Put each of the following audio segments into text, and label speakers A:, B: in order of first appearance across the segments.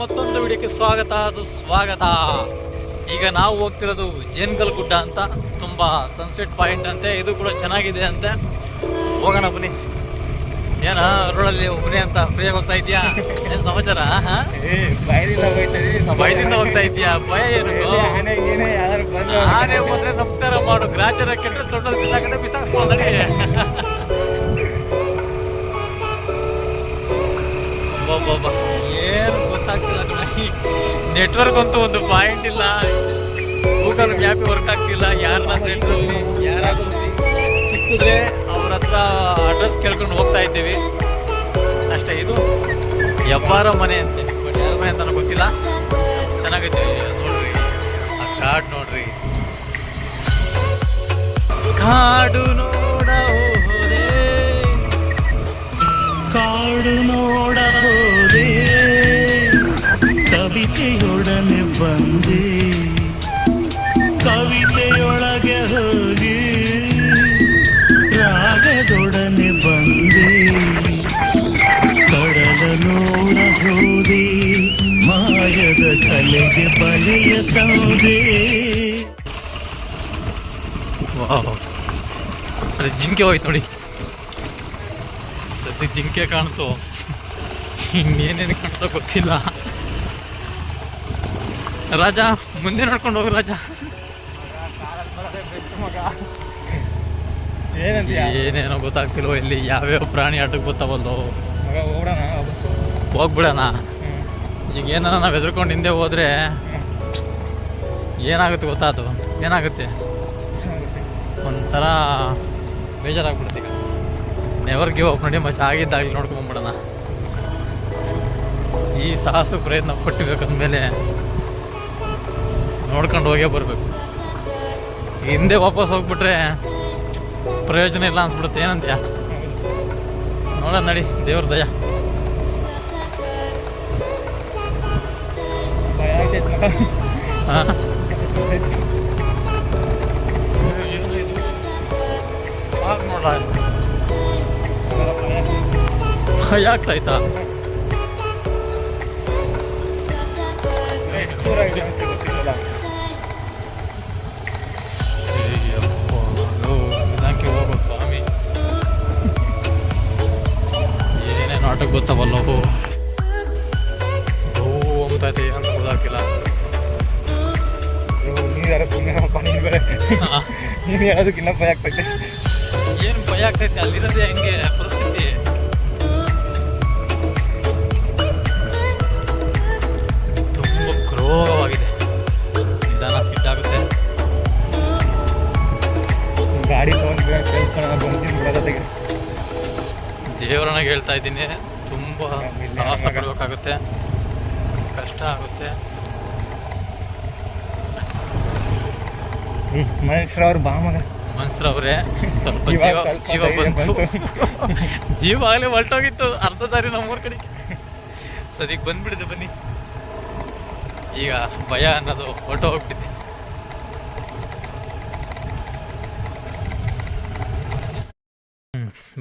A: ಮತ್ತೊಂದು ವಿಡಿಯೋಕ್ಕೆ ಸ್ವಾಗತ ಸುಸ್ವಾಗತ. ಈಗ ನಾವು ಹೋಗ್ತಿರೋದು ಜೇನ್ಗಲ್ ಗುಡ್ಡ ಅಂತ ತುಂಬ ಸನ್ಸೆಟ್ ಪಾಯಿಂಟ್ ಅಂತೆ ಇದು ಕೂಡ ಚೆನ್ನಾಗಿದೆ ಅಂತೆ. ಹೋಗೋಣ ಬನ್ನಿ. ಏನ ರೋಡಲ್ಲಿ ಒಬ್ಬನೇ ಅಂತ ಫ್ರೀಯಾಗಿ ಹೋಗ್ತಾ ಇದೆಯಾ ಏನು ಸಮಾಚಾರ? ಭಯದಿಂದ ಹೋಗ್ತಾ ಇದೆಯಾ? ಭಯ ಏನು? ಆನೆ ಹೋದ್ರೆ ನಮಸ್ಕಾರ ಮಾಡು. ಗ್ರಾಚಾರ ಕೆಟ್ಟರೆ ಸೊಂಡಲ್ಲಿ ಬಿಸಾಕದೆ ಬಿಸಾಕ್ಸ್ಕೊಂಡಿ ಒಬ್ಬೊಬ್ಬ ನೆಟ್ವರ್ಕ್ ಅಂತೂ ಒಂದು ಪಾಯಿಂಟ್ ಇಲ್ಲ. ಗೂಗಲ್ ಮ್ಯಾಪ್ ವರ್ಕ್ ಆಗ್ತಿಲ್ಲ. ಯಾರನ್ನ ಫ್ರೆಂಡ್ಸಲ್ಲಿ ಯಾರಾದ್ರೂ ಸಿಕ್ಕಿದ್ರೆ ಅವ್ರ ಹತ್ರ ಅಡ್ರೆಸ್ ಕೇಳ್ಕೊಂಡು ಹೋಗ್ತಾ ಇದ್ದೀವಿ. ಅಷ್ಟೇ, ಇದು ಹೆಬ್ಬಾರ ಮನೆ ಅಂತೆ ಬಟ್ ಮನೆ ಅಂತ ಗೊತ್ತಿಲ್ಲ. ಚೆನ್ನಾಗೈತೆ. ನೋಡ್ರಿ. ಆ ಕಾಡು ನೋಡ್ರಿ. ಕಾಡು ನೋಡ
B: ಕಾಡು ನೋಡ ಕವಿತೆಯೊಡನೆ ಬಂದೆ, ಕವಿತೆಯೊಳಗೆ ಹೋಗಿ ರಾಗದೊಡನೆ ಬಂದೆ, ಕಡಲ ನೋಡ ಹೋದೆ, ಮಾಯದ ಕಲೆಗೆ ಬಳೆಯ ತಂದೆ.
A: ಜಿಂಕೆ ಹೋಯ್ತು ನೋಡಿ. ಸದ್ಯ ಜಿಂಕೆ ಕಾಣ್ತು. ಇನ್ನೇನೇನು ಕಾಣ್ತಾ ಗೊತ್ತಿಲ್ಲ. ರಾಜ ಮುಂದೆ ನೋಡ್ಕೊಂಡು ಹೋಗು ರಾಜ. ಏನೇನೋ ಗೊತ್ತಾಗ್ತಿಲ್ವ ಇಲ್ಲಿ ಯಾವ್ಯಾವ ಪ್ರಾಣಿ ಆಟಕ್ಕೆ ಗೊತ್ತಾವಲ್ಲೋ ಹೋಗ್ಬಿಡೋಣ. ಈಗ ಏನಾರ ನಾವು ಹೆದರ್ಕೊಂಡು ಹಿಂದೆ ಹೋದ್ರೆ ಏನಾಗುತ್ತೆ ಗೊತ್ತಾ ಅದು? ಏನಾಗುತ್ತೆ? ಒಂಥರ ಬೇಜಾರಾಗ್ಬಿಡುತ್ತೆ ಈಗ. ನೆವರ್ ಗಿವ್ ಅಪ್ ನೋಡಿ ಮತ್ತೆ ಆಗಿದ್ದಾಗಲಿ ನೋಡ್ಕೊಂಬಿಡೋಣ ಈ ಸಾಹಸ ಪ್ರಯತ್ನ ಪಟ್ಟಿಬೇಕಂದ್ಮೇಲೆ ನೋಡ್ಕೊಂಡು ಹೋಗೇ ಬರಬೇಕು. ಹಿಂದೆ ವಾಪಸ್ ಹೋಗ್ಬಿಟ್ರೆ ಪ್ರಯೋಜನ ಇಲ್ಲ ಅನ್ಸ್ಬಿಡುತ್ತೆ ಏನಂತ್ಯ? ನೋಡೋಣ ನಡಿ ದೇವ್ರ ದಯ. ಭಯ ಆಗ್ತಾಯ್ತಾ
B: ನೀನು ಹೇಳೋದಕ್ಕಿನ್ನ ಭಯ ಆಗ್ತೈತೆ.
A: ಏನು ಭಯ ಆಗ್ತೈತೆ? ಅಲ್ಲಿರೋದೇ ಹೆಂಗೆ ಪರಿಸ್ಥಿತಿ? ತುಂಬ ಕ್ರೋಧವಾಗಿದೆ ನಿಧಾನ ಆಗುತ್ತೆ.
B: ಗಾಡಿ ತಗೊಂಡು ಕೇಳಿಸ್ಕೊಂಡು
A: ದೇವರನ್ನ ಹೇಳ್ತಾ ಇದ್ದೀನಿ. ತುಂಬ ಸಾಹಸ ಪಡಬೇಕಾಗುತ್ತೆ. ಕಷ್ಟ ಆಗುತ್ತೆ.
B: ಬಾಮಗ
A: ಅವರೇ ಸ್ವಲ್ಪ
B: ಇವಾಗ
A: ಜೀವ
B: ಸ್ವಲ್ಪ
A: ಜೀವ
B: ಧೈರ್ಯ
A: ಬಂತು. ಜೀವ ಆಗಲೇ ಹೊರಟೋಗಿತ್ತು ಅರ್ಧ ದಾರಿ ನಮ್ಮೂರ ಕಡೆ ಸದ್ಯಕ್ಕೆ ಬಂದ್ಬಿಡಿದೆ ಬನ್ನಿ. ಈಗ ಭಯ ಅನ್ನೋದು ಹೊರಟು ಹೋಗ್ಬಿಟ್ಟಿದೆ.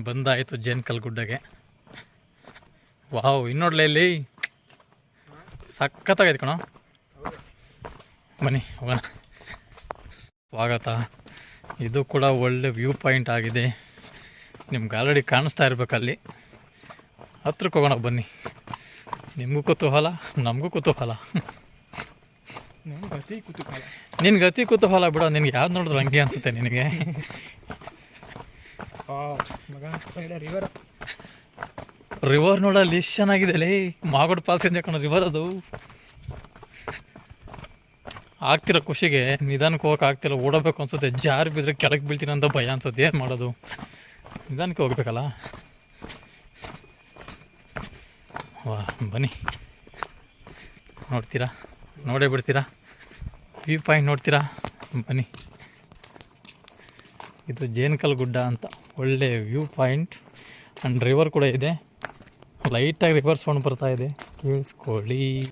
A: ಬಂದಾಯ್ತು ಜೇನ್ಕಲ್ ಗುಡ್ಡಗೆ ವಾವ್ ಇನ್ನೋಡ್ಲೆ ಇಲ್ಲಿ. ಸಖತ್ತಾಗೈತೆ ಕಣ. ಬನ್ನಿ ಹೋಗೋಣ. ಸ್ವಾಗತ. ಇದು ಕೂಡ ಒಳ್ಳೆ ವ್ಯೂ ಪಾಯಿಂಟ್ ಆಗಿದೆ. ನಿಮ್ಗೆ ಆಲ್ರೆಡಿ ಕಾಣಿಸ್ತಾ ಇರ್ಬೇಕಲ್ಲಿ. ಹತ್ರಕ್ಕೆ ಹೋಗೋಣ ಬನ್ನಿ. ನಿಮಗೂ ಕುತೂಹಲ ನಮಗೂ ಕುತೂಹಲ.
B: ಗತಿ ಕುತೂಹಲ.
A: ನಿನ್ನ ಗತಿ ಕುತೂಹಲ ಬಿಡ ನಿನ್ಗೆ ಯಾವ್ದು ನೋಡಿದ್ರು ಹಂಗೆ ಅನಿಸುತ್ತೆ ನಿನಗೆ.
B: ರಿವರ್
A: ರಿವರ್ ನೋಡಲ್ಲಿ ಎಷ್ಟು ಚೆನ್ನಾಗಿದೆ ಲೇ. ಮಾಗೋಡ್ ಫಾಲ್ಸ್ ಇಂದ ಕಣ ರಿವರ್ ಅದು. ಆಗ್ತಿರೋ ಖುಷಿಗೆ ನಿಧಾನಕ್ಕೆ ಹೋಗಕ್ಕೆ ಆಗ್ತಿಲ್ಲ, ಓಡಬೇಕು ಅನ್ಸುತ್ತೆ. ಜಾರಿ ಬಿದ್ರೆ ಕೆಳಗೆ ಬೀಳ್ತೀನಿ ಅಂತ ಭಯ ಅನ್ಸುತ್ತೆ. ಏನು ಮಾಡೋದು? ನಿಧಾನಕ್ಕೆ ಹೋಗ್ಬೇಕಲ್ಲ? ವಾ, ಬನ್ನಿ. ನೋಡ್ತೀರಾ? ನೋಡೇ ಬಿಡ್ತೀರಾ? ವ್ಯೂ ಪಾಯಿಂಟ್ ನೋಡ್ತೀರಾ? ಬನ್ನಿ. ಇದು ಜೇನ್ಕಲ್ ಗುಡ್ಡ ಅಂತ. ಒಳ್ಳೆ ವ್ಯೂ ಪಾಯಿಂಟ್. ಆ್ಯಂಡ್ ರಿವರ್ ಕೂಡ ಇದೆ. ಲೈಟಾಗಿ ರಿವರ್ ಸೌಂಡ್ ಬರ್ತಾ ಇದೆ. ಕೇಳಿಸ್ಕೊಳ್ಳಿ.